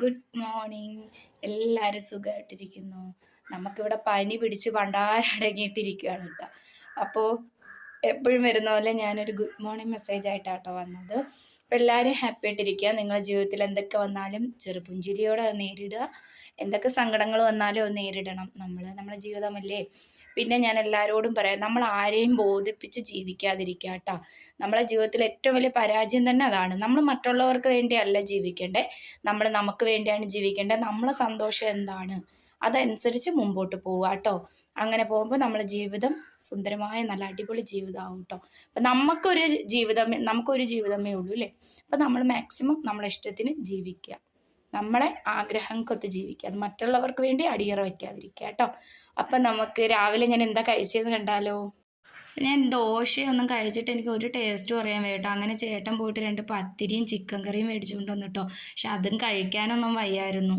Good morning എല്ലാവരും സുഖമായിട്ടിരിക്കുന്നു നമുക്കിവിടെ പനി പിടിച്ച് പണ്ടാരടങ്ങിയിട്ടിരിക്കുകയാണ് കേട്ടോ. അപ്പോൾ എപ്പോഴും വരുന്ന പോലെ ഞാനൊരു ഗുഡ് മോർണിംഗ് മെസ്സേജ് ആയിട്ടാണ് കേട്ടോ വന്നത്. അപ്പോൾ എല്ലാവരും ഹാപ്പി ആയിട്ടിരിക്കുക. നിങ്ങളുടെ ജീവിതത്തിൽ എന്തൊക്കെ വന്നാലും ചെറുപുഞ്ചിരിയോടെ അത് നേരിടുക. എന്തൊക്കെ സങ്കടങ്ങൾ വന്നാലും അത് നേരിടണം നമ്മൾ നമ്മുടെ ജീവിതമല്ലേ? പിന്നെ ഞാൻ എല്ലാവരോടും പറയാം നമ്മൾ ആരെയും ബോധിപ്പിച്ച് ജീവിക്കാതിരിക്കുക കേട്ടോ. നമ്മളെ ജീവിതത്തിൽ ഏറ്റവും വലിയ പരാജയം തന്നെ അതാണ്. നമ്മൾ മറ്റുള്ളവർക്ക് വേണ്ടിയല്ല ജീവിക്കേണ്ടത് നമ്മൾ നമുക്ക് വേണ്ടിയാണ് ജീവിക്കേണ്ടത് നമ്മളെ സന്തോഷം എന്താണ്? അതനുസരിച്ച് മുമ്പോട്ട് പോവുക കേട്ടോ അങ്ങനെ പോകുമ്പോൾ നമ്മുടെ ജീവിതം സുന്ദരമായ നല്ല അടിപൊളി ജീവിതമാവും കേട്ടോ അപ്പം നമുക്കൊരു ജീവിതമേ നമുക്കൊരു ജീവിതമേ ഉള്ളൂ അല്ലേ അപ്പം നമ്മൾ മാക്സിമം നമ്മളെ ഇഷ്ടത്തിന് ജീവിക്കുക. നമ്മളെ ആഗ്രഹങ്ങൾക്കൊത്ത് ജീവിക്കുക. അത് മറ്റുള്ളവർക്ക് വേണ്ടി അടിയറ വയ്ക്കാതിരിക്കുക കേട്ടോ അപ്പം നമുക്ക് രാവിലെ ഞാൻ എന്താ കഴിച്ചതെന്ന് കണ്ടാലോ? ഞാൻ ദോശയൊന്നും കഴിച്ചിട്ട് എനിക്ക് ഒരു ടേസ്റ്റും അറിയാൻ വേട്ടോ അങ്ങനെ ചേട്ടൻ പോയിട്ട് രണ്ട് പത്തിരിയും ചിക്കൻ കറിയും മേടിച്ചുകൊണ്ട് വന്നിട്ടോ പക്ഷെ അതും കഴിക്കാനൊന്നും വയ്യായിരുന്നു.